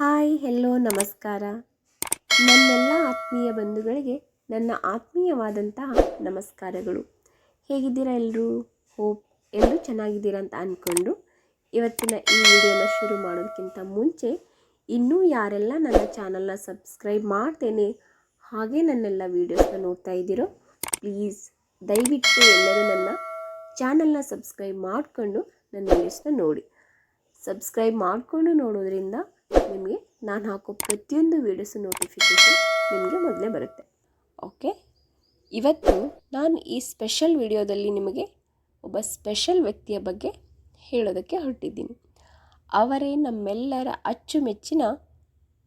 Hi hello ನಮಸ್ಕಾರ. ನನ್ನೆಲ್ಲ ಆತ್ಮೀಯ ಬಂಧುಗಳಿಗೆ ನನ್ನ ಆತ್ಮೀಯವಾದಂತಹ ನಮಸ್ಕಾರಗಳು. ಹೇಗಿದ್ದೀರಾ ಎಲ್ಲರೂ ಹೋಪ್ ಎಲ್ಲರೂ ಚೆನ್ನಾಗಿದ್ದೀರಾ ಅಂತ ಅಂದ್ಕೊಂಡು ಇವತ್ತಿನ ಈ ವಿಡಿಯೋನ ಶುರು ಮಾಡೋದಕ್ಕಿಂತ ಮುಂಚೆ ಇನ್ನೂ ಯಾರೆಲ್ಲ ನನ್ನ ಚಾನಲ್ನ ಸಬ್ಸ್ಕ್ರೈಬ್ ಮಾಡ್ತೇನೆ ಹಾಗೆ ನನ್ನೆಲ್ಲ ವೀಡಿಯೋಸ್ನ ನೋಡ್ತಾ ಇದ್ದೀರೋ, ಪ್ಲೀಸ್ ದಯವಿಟ್ಟು ಎಲ್ಲರೂ ನನ್ನ ಚಾನಲ್ನ ಸಬ್ಸ್ಕ್ರೈಬ್ ಮಾಡಿಕೊಂಡು ನನ್ನ ವೀಡಿಯೋಸ್ನ ನೋಡಿ. ಸಬ್ಸ್ಕ್ರೈಬ್ ಮಾಡಿಕೊಂಡು ನೋಡೋದ್ರಿಂದ ನಿಮಗೆ ನಾನು ಹಾಕೋ ಪ್ರತಿಯೊಂದು ವೀಡಿಯೋಸು ನೋಟಿಫಿಕೇಷನ್ ನಿಮಗೆ ಮೊದಲೇ ಬರುತ್ತೆ. ಓಕೆ ಇವತ್ತು ನಾನು ಈ ಸ್ಪೆಷಲ್ ವಿಡಿಯೋದಲ್ಲಿ ನಿಮಗೆ ಒಬ್ಬ ಸ್ಪೆಷಲ್ ವ್ಯಕ್ತಿಯ ಬಗ್ಗೆ ಹೇಳೋದಕ್ಕೆ ಹೊರಟಿದ್ದೀನಿ. ಅವರೇ ನಮ್ಮೆಲ್ಲರ ಅಚ್ಚುಮೆಚ್ಚಿನ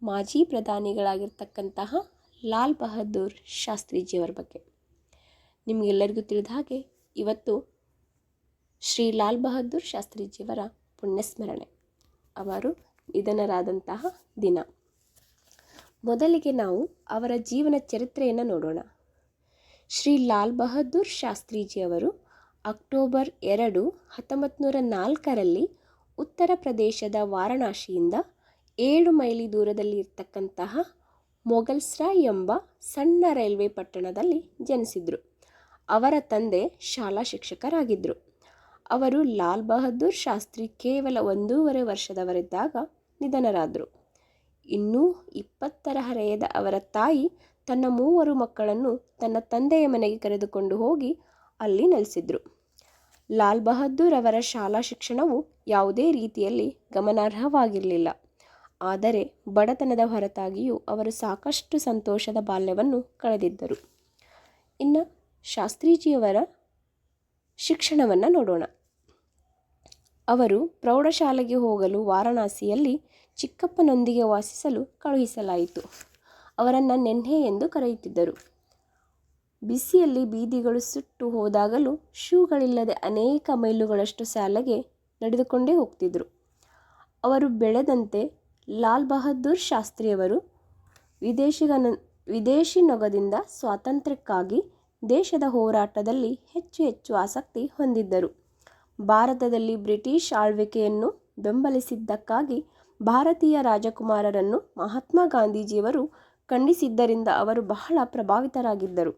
ಮಾಜಿ ಪ್ರಧಾನಿಗಳಾಗಿರ್ತಕ್ಕಂತಹ ಲಾಲ್ ಬಹದ್ದೂರ್ ಶಾಸ್ತ್ರೀಜಿಯವರ ಬಗ್ಗೆ. ನಿಮಗೆಲ್ಲರಿಗೂ ತಿಳಿದ ಹಾಗೆ ಇವತ್ತು ಶ್ರೀ ಲಾಲ್ ಬಹದ್ದೂರ್ ಶಾಸ್ತ್ರೀಜಿಯವರ ಪುಣ್ಯಸ್ಮರಣೆ. ಅವರು ನಿಧನರಾದಂತಹ ದಿನ. ಮೊದಲಿಗೆ ನಾವು ಅವರ ಜೀವನ ಚರಿತ್ರೆಯನ್ನು ನೋಡೋಣ. ಶ್ರೀ ಲಾಲ್ ಬಹದ್ದೂರ್ ಶಾಸ್ತ್ರೀಜಿಯವರು ಅಕ್ಟೋಬರ್ ಎರಡು ಹತ್ತೊಂಬತ್ತು ನೂರ ನಾಲ್ಕರಲ್ಲಿ ಉತ್ತರ ಪ್ರದೇಶದ ವಾರಣಾಸಿಯಿಂದ ಏಳು ಮೈಲಿ ದೂರದಲ್ಲಿ ಇರ್ತಕ್ಕಂತಹ ಮೊಘಲ್ಸ್ರಾಯ್ ಎಂಬ ಸಣ್ಣ ರೈಲ್ವೆ ಪಟ್ಟಣದಲ್ಲಿ ಜನಿಸಿದರು. ಅವರ ತಂದೆ ಶಾಲಾ ಶಿಕ್ಷಕರಾಗಿದ್ದರು ಅವರು ಲಾಲ್ ಬಹದ್ದೂರ್ ಶಾಸ್ತ್ರಿ ಕೇವಲ ಒಂದೂವರೆ ವರ್ಷದವರಿದ್ದಾಗ ನಿಧನರಾದರು. ಇನ್ನೂ ಇಪ್ಪತ್ತರ ಹರೆಯದ ಅವರ ತಾಯಿ ತನ್ನ ಮೂವರು ಮಕ್ಕಳನ್ನು ತನ್ನ ತಂದೆಯ ಮನೆಗೆ ಕರೆದುಕೊಂಡು ಹೋಗಿ ಅಲ್ಲಿ ನೆಲೆಸಿದ್ರು. ಲಾಲ್ ಬಹದ್ದೂರ್ ಅವರ ಶಾಲಾ ಶಿಕ್ಷಣವು ಯಾವುದೇ ರೀತಿಯಲ್ಲಿ ಗಮನಾರ್ಹವಾಗಿರಲಿಲ್ಲ. ಆದರೆ ಬಡತನದ ಹೊರತಾಗಿಯೂ ಅವರು ಸಾಕಷ್ಟು ಸಂತೋಷದ ಬಾಲ್ಯವನ್ನು ಕಳೆದಿದ್ದರು. ಇನ್ನು ಶಾಸ್ತ್ರೀಜಿಯವರ ಶಿಕ್ಷಣವನ್ನು ನೋಡೋಣ. ಅವರು ಪ್ರೌಢಶಾಲೆಗೆ ಹೋಗಲು ವಾರಣಾಸಿಯಲ್ಲಿ ಚಿಕ್ಕಪ್ಪನೊಂದಿಗೆ ವಾಸಿಸಲು ಕಳುಹಿಸಲಾಯಿತು. ಅವರನ್ನು ನೆನ್ನೆ ಎಂದು ಕರೆಯುತ್ತಿದ್ದರು. ಬಿಸಿಯಲ್ಲಿ ಬೀದಿಗಳು ಸುಟ್ಟು ಹೋದಾಗಲೂ ಶೂಗಳಿಲ್ಲದೆ ಅನೇಕ ಮೈಲುಗಳಷ್ಟು ಸಾಲಗೆ ನಡೆದುಕೊಂಡೇ ಹೋಗ್ತಿದ್ದರು ಅವರು ಬೆಳೆದಂತೆ ಲಾಲ್ ಬಹದ್ದೂರ್ ಶಾಸ್ತ್ರಿಯವರು ವಿದೇಶಿಗನ, ವಿದೇಶಿ ನೊಗದಿಂದ ಸ್ವಾತಂತ್ರ್ಯಕ್ಕಾಗಿ ದೇಶದ ಹೋರಾಟದಲ್ಲಿ ಹೆಚ್ಚು ಹೆಚ್ಚು ಆಸಕ್ತಿ ಹೊಂದಿದ್ದರು. ಭಾರತದಲ್ಲಿ ಬ್ರಿಟಿಷ್ ಆಳ್ವಿಕೆಯನ್ನು ಬೆಂಬಲಿಸಿದ್ದಕ್ಕಾಗಿ ಭಾರತೀಯ ರಾಜಕುಮಾರರನ್ನು ಮಹಾತ್ಮ ಗಾಂಧೀಜಿಯವರು ಖಂಡಿಸಿದ್ದರಿಂದ ಅವರು ಬಹಳ ಪ್ರಭಾವಿತರಾಗಿದ್ದರು.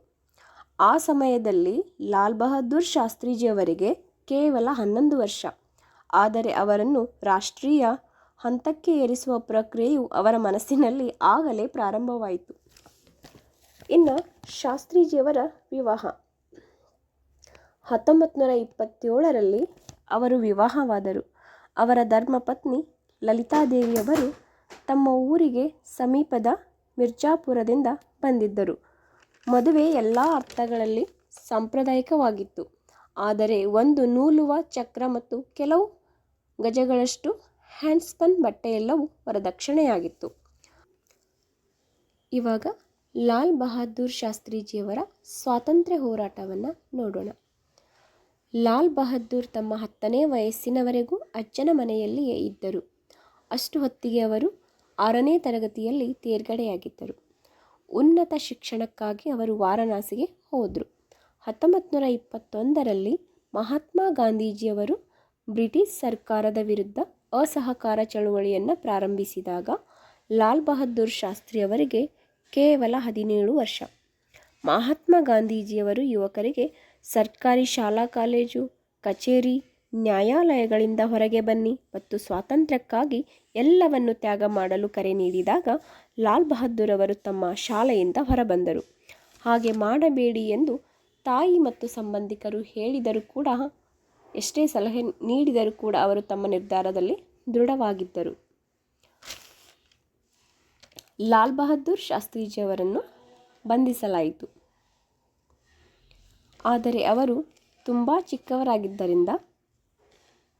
ಆ ಸಮಯದಲ್ಲಿ ಲಾಲ್ ಬಹದ್ದೂರ್ ಶಾಸ್ತ್ರೀಜಿಯವರಿಗೆ ಕೇವಲ ಹನ್ನೊಂದು ವರ್ಷ. ಆದರೆ ಅವರನ್ನು ರಾಷ್ಟ್ರೀಯ ಹಂತಕ್ಕೆ ಏರಿಸುವ ಪ್ರಕ್ರಿಯೆಯು ಅವರ ಮನಸ್ಸಿನಲ್ಲಿ ಆಗಲೇ ಪ್ರಾರಂಭವಾಯಿತು. ಇನ್ನು ಶಾಸ್ತ್ರೀಜಿಯವರ ವಿವಾಹ. ಹತ್ತೊಂಬತ್ತು ನೂರ ಇಪ್ಪತ್ತೇಳರಲ್ಲಿ ಅವರು ವಿವಾಹವಾದರು. ಅವರ ಧರ್ಮಪತ್ನಿ ಲಲಿತಾದೇವಿಯವರು ತಮ್ಮ ಊರಿಗೆ ಸಮೀಪದ ಮಿರ್ಜಾಪುರದಿಂದ ಬಂದಿದ್ದರು. ಮದುವೆ ಎಲ್ಲ ಅರ್ಥಗಳಲ್ಲಿ ಸಾಂಪ್ರದಾಯಿಕವಾಗಿತ್ತು. ಆದರೆ ಒಂದು ನೂಲುವ ಚಕ್ರ ಮತ್ತು ಕೆಲವು ಗಜಗಳಷ್ಟು ಹ್ಯಾಂಡ್ಸ್ಪನ್ ಬಟ್ಟೆಯೆಲ್ಲವೂ ವರದಕ್ಷಿಣೆಯಾಗಿತ್ತು. ಇವಾಗ ಲಾಲ್ ಬಹದ್ದೂರ್ ಶಾಸ್ತ್ರೀಜಿಯವರ ಸ್ವಾತಂತ್ರ್ಯ ಹೋರಾಟವನ್ನು ನೋಡೋಣ. ಲಾಲ್ ಬಹದ್ದೂರ್ ತಮ್ಮ ಹತ್ತನೇ ವಯಸ್ಸಿನವರೆಗೂ ಅಜ್ಜನ ಮನೆಯಲ್ಲಿಯೇ ಇದ್ದರು. ಅಷ್ಟು ಹೊತ್ತಿಗೆ ಅವರು ಆರನೇ ತರಗತಿಯಲ್ಲಿ ತೇರ್ಗಡೆಯಾಗಿದ್ದರು. ಉನ್ನತ ಶಿಕ್ಷಣಕ್ಕಾಗಿ ಅವರು ವಾರಣಾಸಿಗೆ ಹೋದರು. ಹತ್ತೊಂಬತ್ತು ನೂರ ಇಪ್ಪತ್ತೊಂದರಲ್ಲಿ ಮಹಾತ್ಮ ಗಾಂಧೀಜಿಯವರು ಬ್ರಿಟಿಷ್ ಸರ್ಕಾರದ ವಿರುದ್ಧ ಅಸಹಕಾರ ಚಳುವಳಿಯನ್ನು ಪ್ರಾರಂಭಿಸಿದಾಗ ಲಾಲ್ ಬಹದ್ದೂರ್ ಶಾಸ್ತ್ರಿಯವರಿಗೆ ಕೇವಲ ಹದಿನೇಳು ವರ್ಷ. ಮಹಾತ್ಮ ಗಾಂಧೀಜಿಯವರು ಯುವಕರಿಗೆ ಸರ್ಕಾರಿ ಶಾಲಾ ಕಾಲೇಜು, ಕಚೇರಿ ನ್ಯಾಯಾಲಯಗಳಿಂದ ಹೊರಗೆ ಬನ್ನಿ ಮತ್ತು ಸ್ವಾತಂತ್ರ್ಯಕ್ಕಾಗಿ ಎಲ್ಲವನ್ನು ತ್ಯಾಗ ಮಾಡಲು ಕರೆ ನೀಡಿದಾಗ ಲಾಲ್ ಬಹದ್ದೂರ್ ಅವರು ತಮ್ಮ ಶಾಲೆಯಿಂದ ಹೊರಬಂದರು. ಹಾಗೆ ಮಾಡಬೇಡಿ ಎಂದು ತಾಯಿ ಮತ್ತು ಸಂಬಂಧಿಕರು ಹೇಳಿದರೂ ಕೂಡ, ಎಷ್ಟೇ ಸಲಹೆ ನೀಡಿದರೂ ಕೂಡ ಅವರು ತಮ್ಮ ನಿರ್ಧಾರದಲ್ಲಿ ದೃಢವಾಗಿದ್ದರು. ಲಾಲ್ ಬಹದ್ದೂರ್ ಶಾಸ್ತ್ರೀಜಿಯವರನ್ನು ಬಂಧಿಸಲಾಯಿತು. ಆದರೆ ಅವರು ತುಂಬ ಚಿಕ್ಕವರಾಗಿದ್ದರಿಂದ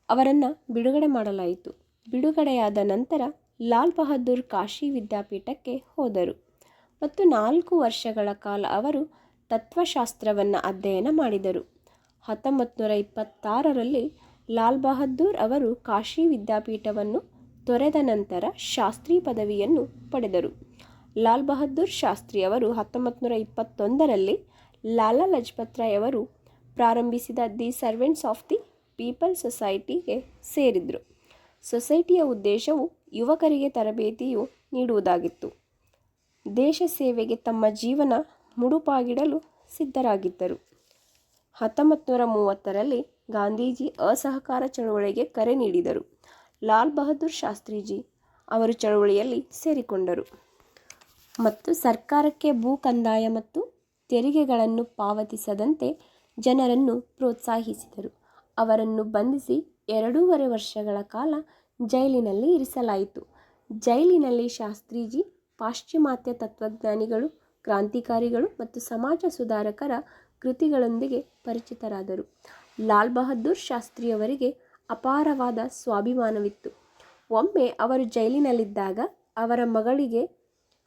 ಅವರನ್ನು ಬಿಡುಗಡೆ ಮಾಡಲಾಯಿತು. ಬಿಡುಗಡೆಯಾದ ನಂತರ ಲಾಲ್ ಬಹದ್ದೂರ್ ಕಾಶಿ ವಿದ್ಯಾಪೀಠಕ್ಕೆ ಹೋದರು. ಮತ್ತು ನಾಲ್ಕು ವರ್ಷಗಳ ಕಾಲ ಅವರು ತತ್ವಶಾಸ್ತ್ರವನ್ನು ಅಧ್ಯಯನ ಮಾಡಿದರು. ಹತ್ತೊಂಬತ್ತು ನೂರ ಇಪ್ಪತ್ತಾರರಲ್ಲಿ ಲಾಲ್ ಬಹದ್ದೂರ್ ಅವರು ಕಾಶಿ ವಿದ್ಯಾಪೀಠವನ್ನು ತೊರೆದ ನಂತರ ಶಾಸ್ತ್ರಿ ಪದವಿಯನ್ನು ಪಡೆದರು. ಲಾಲ್ ಬಹದ್ದೂರ್ ಶಾಸ್ತ್ರಿ ಅವರು ಹತ್ತೊಂಬತ್ತು ನೂರ ಇಪ್ಪತ್ತೊಂದರಲ್ಲಿ ಲಾಲಾ ಲಜಪತ್ ರಾಯ್ ಅವರು ಪ್ರಾರಂಭಿಸಿದ the servants of the people ಸೊಸೈಟಿಗೆ ಸೇರಿದರು. ಸೊಸೈಟಿಯ ಉದ್ದೇಶವು ಯುವಕರಿಗೆ ತರಬೇತಿಯು ನೀಡುವುದಾಗಿತ್ತು. ದೇಶ ಸೇವೆಗೆ ತಮ್ಮ ಜೀವನ ಮುಡುಪಾಗಿಡಲು ಸಿದ್ಧರಾಗಿದ್ದರು. ಹತ್ತೊಂಬತ್ತು ನೂರ ಮೂವತ್ತರಲ್ಲಿ ಗಾಂಧೀಜಿ ಅಸಹಕಾರ ಚಳುವಳಿಗೆ ಕರೆ ನೀಡಿದರು. ಲಾಲ್ ಬಹದ್ದೂರ್ ಶಾಸ್ತ್ರೀಜಿ ಅವರು ಚಳುವಳಿಯಲ್ಲಿ ಸೇರಿಕೊಂಡರು. ಮತ್ತು ಸರ್ಕಾರಕ್ಕೆ ಭೂ ಕಂದಾಯ ಮತ್ತು ತೆರಿಗೆಗಳನ್ನು ಪಾವತಿಸದಂತೆ ಜನರನ್ನು ಪ್ರೋತ್ಸಾಹಿಸಿದರು. ಅವರನ್ನು ಬಂಧಿಸಿ ಎರಡೂವರೆ ವರ್ಷಗಳ ಕಾಲ ಜೈಲಿನಲ್ಲಿ ಇರಿಸಲಾಯಿತು. ಜೈಲಿನಲ್ಲಿ ಶಾಸ್ತ್ರೀಜಿ, ಪಾಶ್ಚಿಮಾತ್ಯ ತತ್ವಜ್ಞಾನಿಗಳು, ಕ್ರಾಂತಿಕಾರಿಗಳು ಮತ್ತು ಸಮಾಜ ಸುಧಾರಕರ ಕೃತಿಗಳೊಂದಿಗೆ ಪರಿಚಿತರಾದರು. ಲಾಲ್ ಬಹದ್ದೂರ್ ಶಾಸ್ತ್ರಿಯವರಿಗೆ ಅಪಾರವಾದ ಸ್ವಾಭಿಮಾನವಿತ್ತು. ಒಮ್ಮೆ ಅವರು ಜೈಲಿನಲ್ಲಿದ್ದಾಗ ಅವರ ಮಗಳಿಗೆ,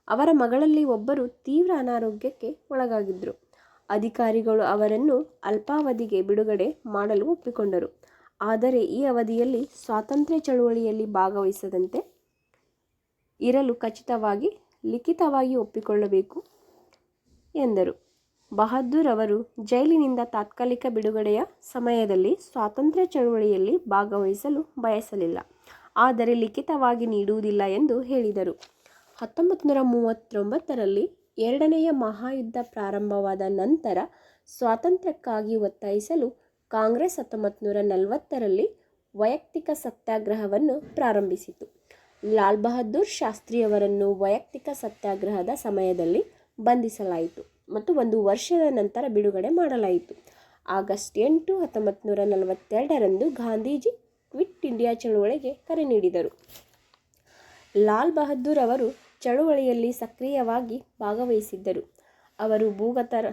ಅವರ ಮಗಳಲ್ಲಿ ಒಬ್ಬರು ತೀವ್ರ ಅನಾರೋಗ್ಯಕ್ಕೆ ಒಳಗಾಗಿದ್ದರು. ಅಧಿಕಾರಿಗಳು ಅವರನ್ನು ಅಲ್ಪಾವಧಿಗೆ ಬಿಡುಗಡೆ ಮಾಡಲು ಒಪ್ಪಿಕೊಂಡರು. ಆದರೆ ಈ ಅವಧಿಯಲ್ಲಿ ಸ್ವಾತಂತ್ರ್ಯ ಚಳುವಳಿಯಲ್ಲಿ ಭಾಗವಹಿಸದಂತೆ ಇರಲು ಖಚಿತವಾಗಿ, ಲಿಖಿತವಾಗಿ ಒಪ್ಪಿಕೊಳ್ಳಬೇಕು ಎಂದರು. ಬಹದ್ದೂರ್ ಅವರು ಜೈಲಿನಿಂದ ತಾತ್ಕಾಲಿಕ ಬಿಡುಗಡೆಯ ಸಮಯದಲ್ಲಿ ಸ್ವಾತಂತ್ರ್ಯ ಚಳುವಳಿಯಲ್ಲಿ ಭಾಗವಹಿಸಲು ಬಯಸಲಿಲ್ಲ. ಆದರೆ ಲಿಖಿತವಾಗಿ ನೀಡುವುದಿಲ್ಲ ಎಂದು ಹೇಳಿದರು. ಹತ್ತೊಂಬತ್ತು ನೂರ ಮೂವತ್ತೊಂಬತ್ತರಲ್ಲಿ ಎರಡನೆಯ ಮಹಾಯುದ್ಧ ಪ್ರಾರಂಭವಾದ ನಂತರ ಸ್ವಾತಂತ್ರ್ಯಕ್ಕಾಗಿ ಒತ್ತಾಯಿಸಲು ಕಾಂಗ್ರೆಸ್ ಹತ್ತೊಂಬತ್ತು ನೂರ ನಲವತ್ತರಲ್ಲಿ ವೈಯಕ್ತಿಕ ಸತ್ಯಾಗ್ರಹವನ್ನು ಪ್ರಾರಂಭಿಸಿತು. ಲಾಲ್ ಬಹದ್ದೂರ್ ಶಾಸ್ತ್ರಿಯವರನ್ನು ವೈಯಕ್ತಿಕ ಸತ್ಯಾಗ್ರಹದ ಸಮಯದಲ್ಲಿ ಬಂಧಿಸಲಾಯಿತು ಮತ್ತು ಒಂದು ವರ್ಷದ ನಂತರ ಬಿಡುಗಡೆ ಮಾಡಲಾಯಿತು. ಆಗಸ್ಟ್ ಎಂಟು ಹತ್ತೊಂಬತ್ತು ನೂರ ನಲವತ್ತೆರಡರಂದು ಗಾಂಧೀಜಿ ಕ್ವಿಟ್ ಇಂಡಿಯಾ ಚಳುವಳಿಗೆ ಕರೆ ನೀಡಿದರು. ಲಾಲ್ ಬಹದ್ದೂರ್ ಅವರು ಚಳುವಳಿಯಲ್ಲಿ ಸಕ್ರಿಯವಾಗಿ ಭಾಗವಹಿಸಿದ್ದರು. ಅವರು ಭೂಗತರ,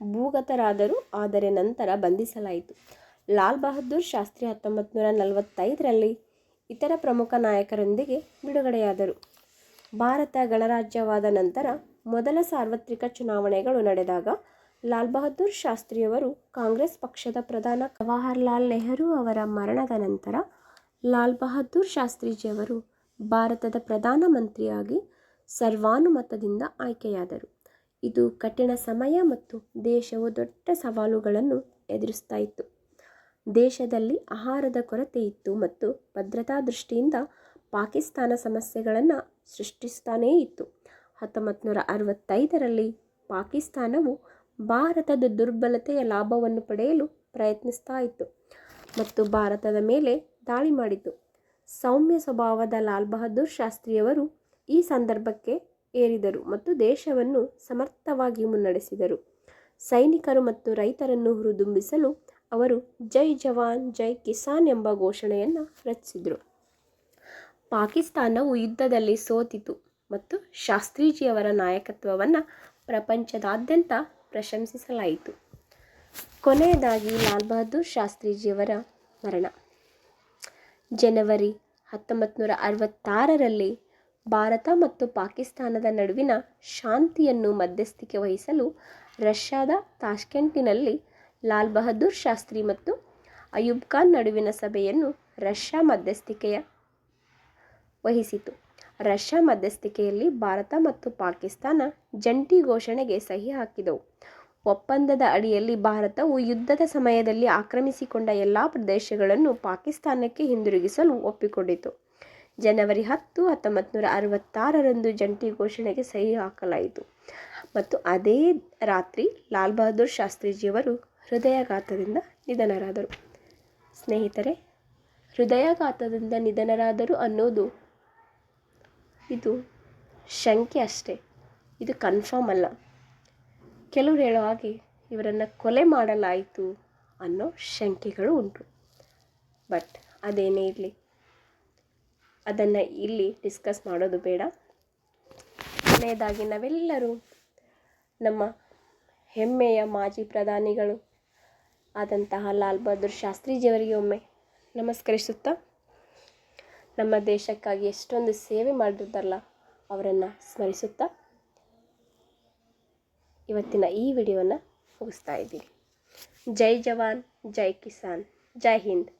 ಭೂಗತರಾದರು, ಆದರೆ ನಂತರ ಬಂಧಿಸಲಾಯಿತು. ಲಾಲ್ ಬಹದ್ದೂರ್ ಶಾಸ್ತ್ರಿ ಹತ್ತೊಂಬತ್ತು ನೂರ ನಲವತ್ತೈದರಲ್ಲಿ ಇತರ ಪ್ರಮುಖ ನಾಯಕರೊಂದಿಗೆ ಬಿಡುಗಡೆಯಾದರು. ಭಾರತ ಗಣರಾಜ್ಯವಾದ ನಂತರ ಮೊದಲ ಸಾರ್ವತ್ರಿಕ ಚುನಾವಣೆಗಳು ನಡೆದಾಗ ಲಾಲ್ ಬಹದ್ದೂರ್ ಶಾಸ್ತ್ರಿಯವರು ಕಾಂಗ್ರೆಸ್ ಪಕ್ಷದ ಪ್ರಧಾನ ಜವಾಹರ್ಲಾಲ್ ನೆಹರು ಅವರ ಮರಣದ ನಂತರ ಲಾಲ್ ಬಹದ್ದೂರ್ ಶಾಸ್ತ್ರೀಜಿಯವರು ಭಾರತದ ಪ್ರಧಾನಮಂತ್ರಿಯಾಗಿ ಸರ್ವಾನುಮತದಿಂದ ಆಯ್ಕೆಯಾದರು. ಇದು ಕಠಿಣ ಸಮಯ ಮತ್ತು ದೇಶವು ದೊಡ್ಡ ಸವಾಲುಗಳನ್ನು ಎದುರಿಸ್ತಾ ಇತ್ತು. ದೇಶದಲ್ಲಿ ಆಹಾರದ ಕೊರತೆ ಇತ್ತು ಮತ್ತು ಭದ್ರತಾ ದೃಷ್ಟಿಯಿಂದ ಪಾಕಿಸ್ತಾನ ಸಮಸ್ಯೆಗಳನ್ನು ಸೃಷ್ಟಿಸ್ತಾನೇ ಇತ್ತು. ಹತ್ತೊಂಬತ್ತು ನೂರ ಅರವತ್ತೈದರಲ್ಲಿ ಪಾಕಿಸ್ತಾನವು ಭಾರತದ ದುರ್ಬಲತೆಯ ಲಾಭವನ್ನು ಪಡೆಯಲು ಪ್ರಯತ್ನಿಸ್ತಾ ಇತ್ತು ಮತ್ತು ಭಾರತದ ಮೇಲೆ ದಾಳಿ ಮಾಡಿತು. ಸೌಮ್ಯ ಸ್ವಭಾವದ ಲಾಲ್ ಬಹದ್ದೂರ್ ಶಾಸ್ತ್ರಿಯವರು ಈ ಸಂದರ್ಭಕ್ಕೆ ಏರಿದರು ಮತ್ತು ದೇಶವನ್ನು ಸಮರ್ಥವಾಗಿ ಮುನ್ನಡೆಸಿದರು. ಸೈನಿಕರು ಮತ್ತು ರೈತರನ್ನು ಹುರಿದುಂಬಿಸಲು ಅವರು ಜೈ ಜವಾನ್, ಜೈ ಕಿಸಾನ್ ಎಂಬ ಘೋಷಣೆಯನ್ನು ರಚಿಸಿದರು. ಪಾಕಿಸ್ತಾನವು ಯುದ್ಧದಲ್ಲಿ ಸೋತಿತು ಮತ್ತು ಶಾಸ್ತ್ರೀಜಿಯವರ ನಾಯಕತ್ವವನ್ನು ಪ್ರಪಂಚದಾದ್ಯಂತ ಪ್ರಶಂಸಿಸಲಾಯಿತು. ಕೊನೆಯದಾಗಿ ಲಾಲ್ ಬಹದ್ದೂರ್ ಶಾಸ್ತ್ರೀಜಿಯವರ ಮರಣ. ಜನವರಿ ಹತ್ತೊಂಬತ್ತು ನೂರ ಅರವತ್ತಾರರಲ್ಲಿ ಭಾರತ ಮತ್ತು ಪಾಕಿಸ್ತಾನದ ನಡುವಿನ ಶಾಂತಿಯನ್ನು ಮಧ್ಯಸ್ಥಿಕೆ ವಹಿಸಲು ರಷ್ಯಾದ ತಾಷ್ಕೆಂಟಿನಲ್ಲಿ ಲಾಲ್ ಬಹದ್ದೂರ್ ಶಾಸ್ತ್ರಿ ಮತ್ತು ಅಯೂಬ್ ಖಾನ್ ನಡುವಿನ ಸಭೆಯನ್ನು ರಷ್ಯಾ ಮಧ್ಯಸ್ಥಿಕೆಯ ವಹಿಸಿತು. ರಷ್ಯಾ ಮಧ್ಯಸ್ಥಿಕೆಯಲ್ಲಿ ಭಾರತ ಮತ್ತು ಪಾಕಿಸ್ತಾನ ಜಂಟಿ ಘೋಷಣೆಗೆ ಸಹಿ ಹಾಕಿದವು. ಒಪ್ಪಂದದ ಅಡಿಯಲ್ಲಿ ಭಾರತವು ಯುದ್ಧದ ಸಮಯದಲ್ಲಿ ಆಕ್ರಮಿಸಿಕೊಂಡ ಎಲ್ಲ ಪ್ರದೇಶಗಳನ್ನು ಪಾಕಿಸ್ತಾನಕ್ಕೆ ಹಿಂದಿರುಗಿಸಲು ಒಪ್ಪಿಕೊಂಡಿತು. ಜನವರಿ ಹತ್ತು ಹತ್ತೊಂಬತ್ತು ನೂರ ಅರವತ್ತಾರರಂದು ಜಂಟಿ ಘೋಷಣೆಗೆ ಸಹಿ ಹಾಕಲಾಯಿತು. ಮತ್ತು ಅದೇ ರಾತ್ರಿ ಲಾಲ್ ಬಹದ್ದೂರ್ ಶಾಸ್ತ್ರೀಜಿಯವರು ಹೃದಯಾಘಾತದಿಂದ ನಿಧನರಾದರು. ಸ್ನೇಹಿತರೆ, ಹೃದಯಾಘಾತದಿಂದ ನಿಧನರಾದರು ಅನ್ನೋದು ಇದು ಶಂಕೆ ಅಷ್ಟೇ. ಇದು ಕನ್ಫರ್ಮ್ ಅಲ್ಲ. ಕೆಲವರು ಹೇಳೋ ಹಾಗೆ ಇವರನ್ನು ಕೊಲೆ ಮಾಡಲಾಯಿತು ಅನ್ನೋ ಶಂಕೆಗಳು ಉಂಟು. ಬಟ್ ಅದೇನೇ ಇರಲಿ ಅದನ್ನು ಇಲ್ಲಿ ಡಿಸ್ಕಸ್ ಮಾಡೋದು ಬೇಡ. ಕೊನೆಯದಾಗಿ ನಾವೆಲ್ಲರೂ ನಮ್ಮ ಹೆಮ್ಮೆಯ ಮಾಜಿ ಪ್ರಧಾನಿಗಳು ಆದಂತಹ ಲಾಲ್ ಬಹದ್ದೂರ್ ಶಾಸ್ತ್ರೀಜಿಯವರಿಗೆ ಒಮ್ಮೆ ನಮಸ್ಕರಿಸುತ್ತಾ, ನಮ್ಮ ದೇಶಕ್ಕಾಗಿ ಎಷ್ಟೊಂದು ಸೇವೆ ಮಾಡಿರ್ತಾರಲ್ಲ ಅವರನ್ನು ಸ್ಮರಿಸುತ್ತಾ, ಇವತ್ತಿನ ಈ ವಿಡಿಯೋನ ಮುಗಿಸ್ತಾ ಇದ್ದೀನಿ. ಜೈ ಜವಾನ್, ಜೈ ಕಿಸಾನ್, ಜೈ ಹಿಂದ್.